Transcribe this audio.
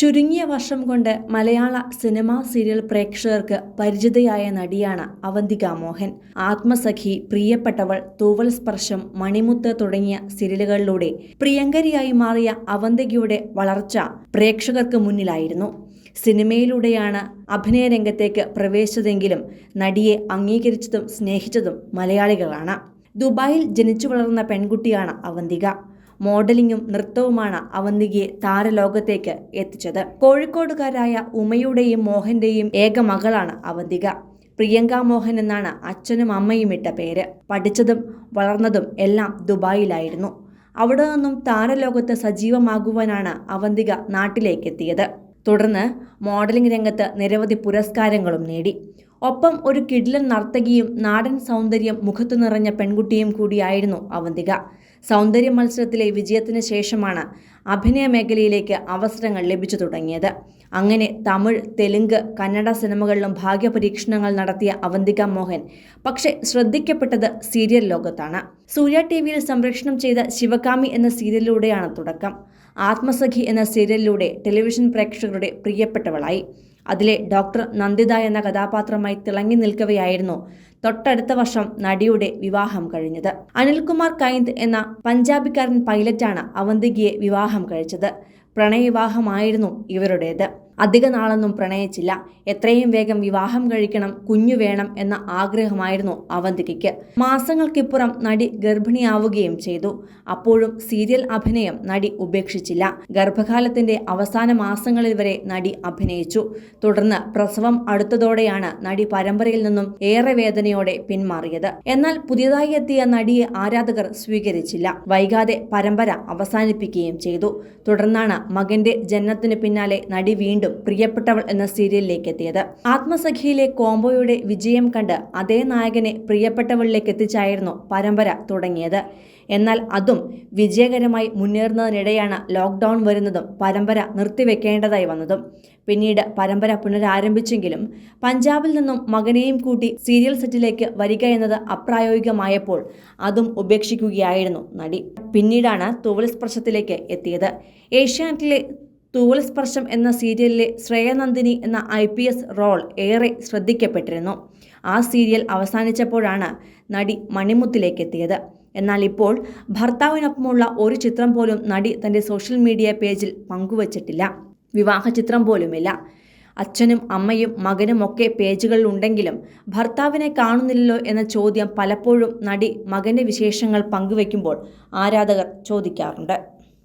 ചുരുങ്ങിയ വർഷം കൊണ്ട് മലയാള സിനിമാ സീരിയൽ പ്രേക്ഷകർക്ക് പരിചിതയായ നടിയാണ് അവന്തിക മോഹൻ. ആത്മസഖി പ്രിയപ്പെട്ടവൾ തൂവൽ സ്പർശം മണിമുത്ത് തുടങ്ങിയ സീരിയലുകളിലൂടെ പ്രിയങ്കരിയായി മാറിയ അവന്തികയുടെ വളർച്ച പ്രേക്ഷകർക്ക് മുന്നിലായിരുന്നു. സിനിമയിലൂടെയാണ് അഭിനയ രംഗത്തേക്ക് പ്രവേശിച്ചതെങ്കിലും നടിയെ അംഗീകരിച്ചതും സ്നേഹിച്ചതും മലയാളികളാണ്. ദുബായിൽ ജനിച്ചു വളർന്ന പെൺകുട്ടിയാണ് അവന്തിക. മോഡലിംഗും നൃത്തവുമാണ് അവന്തികയെ താരലോകത്തേക്ക് എത്തിച്ചത്. കോഴിക്കോടുകാരായ ഉമയുടെയും മോഹന്റെയും ഏക മകളാണ് അവന്തിക. പ്രിയങ്ക മോഹൻ എന്നാണ് അച്ഛനും അമ്മയും ഇട്ട പേര്. പഠിച്ചതും വളർന്നതും എല്ലാം ദുബായിലായിരുന്നു. അവിടെ നിന്നും താരലോകത്ത് സജീവമാകുവാനാണ് അവന്തിക നാട്ടിലേക്കെത്തിയത്. തുടർന്ന് മോഡലിംഗ് രംഗത്ത് നിരവധി പുരസ്കാരങ്ങളും നേടി. ഒപ്പം ഒരു കിടിലൻ നർത്തകിയും നാടൻ സൗന്ദര്യം മുഖത്തു നിറഞ്ഞ പെൺകുട്ടിയും കൂടിയായിരുന്നു അവന്തിക. സൗന്ദര്യ മത്സരത്തിലെ വിജയത്തിന് ശേഷമാണ് അഭിനയ മേഖലയിലേക്ക് അവസരങ്ങൾ ലഭിച്ചു തുടങ്ങിയത്. അങ്ങനെ തമിഴ് തെലുങ്ക് കന്നഡ സിനിമകളിലും ഭാഗ്യപരീക്ഷണങ്ങൾ നടത്തിയ അവന്തിക മോഹൻ പക്ഷേ ശ്രദ്ധിക്കപ്പെട്ടത് സീരിയൽ ലോകത്താണ്. സൂര്യ ടി വിയിൽ സംപ്രേഷണം ചെയ്ത ശിവകാമി എന്ന സീരിയലിലൂടെയാണ് തുടക്കം. ആത്മസഖി എന്ന സീരിയലിലൂടെ ടെലിവിഷൻ പ്രേക്ഷകരുടെ പ്രിയപ്പെട്ടവളായി. അതിലെ ഡോക്ടർ നന്ദിത എന്ന കഥാപാത്രമായി തിളങ്ങി നിൽക്കവെയായിരുന്നു തൊട്ടടുത്ത വർഷം നടിയുടെ വിവാഹം കഴിഞ്ഞത്. അനിൽകുമാർ കൈന്ദ് എന്ന പഞ്ചാബിക്കാരൻ പൈലറ്റാണ് അവന്തികയെ വിവാഹം കഴിച്ചത്. പ്രണയവിവാഹമായിരുന്നു ഇവരുടേത്. അധിക നാളൊന്നും പ്രണയിച്ചില്ല. എത്രയും വേഗം വിവാഹം കഴിക്കണം കുഞ്ഞു വേണം എന്ന ആഗ്രഹമായിരുന്നു അവന്തികയ്ക്ക്. മാസങ്ങൾക്കിപ്പുറം നടി ഗർഭിണിയാവുകയും ചെയ്തു. അപ്പോഴും സീരിയൽ അഭിനയം നടി ഉപേക്ഷിച്ചില്ല. ഗർഭകാലത്തിന്റെ അവസാന മാസങ്ങളിൽ വരെ നടി അഭിനയിച്ചു. തുടർന്ന് പ്രസവം അടുത്തതോടെയാണ് നടി പരമ്പരയിൽ നിന്നും ഏറെ വേദനയോടെ പിന്മാറിയത്. എന്നാൽ പുതിയതായി എത്തിയ നടിയെ ആരാധകർ സ്വീകരിച്ചില്ല. വൈകാതെ പരമ്പര അവസാനിപ്പിക്കുകയും ചെയ്തു. തുടർന്നാണ് മകന്റെ ജനനത്തിന് പിന്നാലെ നടി വീണ്ടും പ്രിയപ്പെട്ടവൾ എന്ന സീരിയലിലേക്ക് എത്തിയത് ആത്മസഖിയിലെ കോംബോയുടെ വിജയം കണ്ട് അതേ നായകനെ പ്രിയപ്പെട്ടവളിലേക്ക് എത്തിച്ചായിരുന്നു പരമ്പര തുടങ്ങിയത്. എന്നാൽ അതും വിജയകരമായി മുന്നേറുന്നതിനിടെയാണ് ലോക്ക്ഡൌൺ വരുന്നതും പരമ്പര നിർത്തിവെക്കേണ്ടതായി വന്നതും. പിന്നീട് പരമ്പര പുനരാരംഭിച്ചെങ്കിലും പഞ്ചാബിൽ നിന്നും മകനെയും കൂട്ടി സീരിയൽ സെറ്റിലേക്ക് വരിക എന്നത് അപ്രായോഗികമായപ്പോൾ അതും ഉപേക്ഷിക്കുകയായിരുന്നു നടി. പിന്നീടാണ് തൂവൽ സ്പർശത്തിലേക്ക് എത്തിയത്. ഏഷ്യാനെറ്റിലെ തൂവൽ സ്പർശം എന്ന സീരിയലിലെ ശ്രേയനന്ദിനി എന്ന ഐ പി എസ് റോൾ ഏറെ ശ്രദ്ധിക്കപ്പെട്ടിരുന്നു. ആ സീരിയൽ അവസാനിച്ചപ്പോഴാണ് നടി മണിമുത്തിലേക്ക് എത്തിയത് എന്നാൽ ഇപ്പോൾ ഭർത്താവിനൊപ്പമുള്ള ഒരു ചിത്രം പോലും നടി തന്റെ സോഷ്യൽ മീഡിയ പേജിൽ പങ്കുവച്ചിട്ടില്ല. വിവാഹ ചിത്രം പോലുമില്ല. അച്ഛനും അമ്മയും മകനും ഒക്കെ പേജുകളിൽ ഉണ്ടെങ്കിലും ഭർത്താവിനെ കാണുന്നില്ലല്ലോ എന്ന ചോദ്യം പലപ്പോഴും നടി മകന്റെ വിശേഷങ്ങൾ പങ്കുവെക്കുമ്പോൾ ആരാധകർ ചോദിക്കാറുണ്ട്.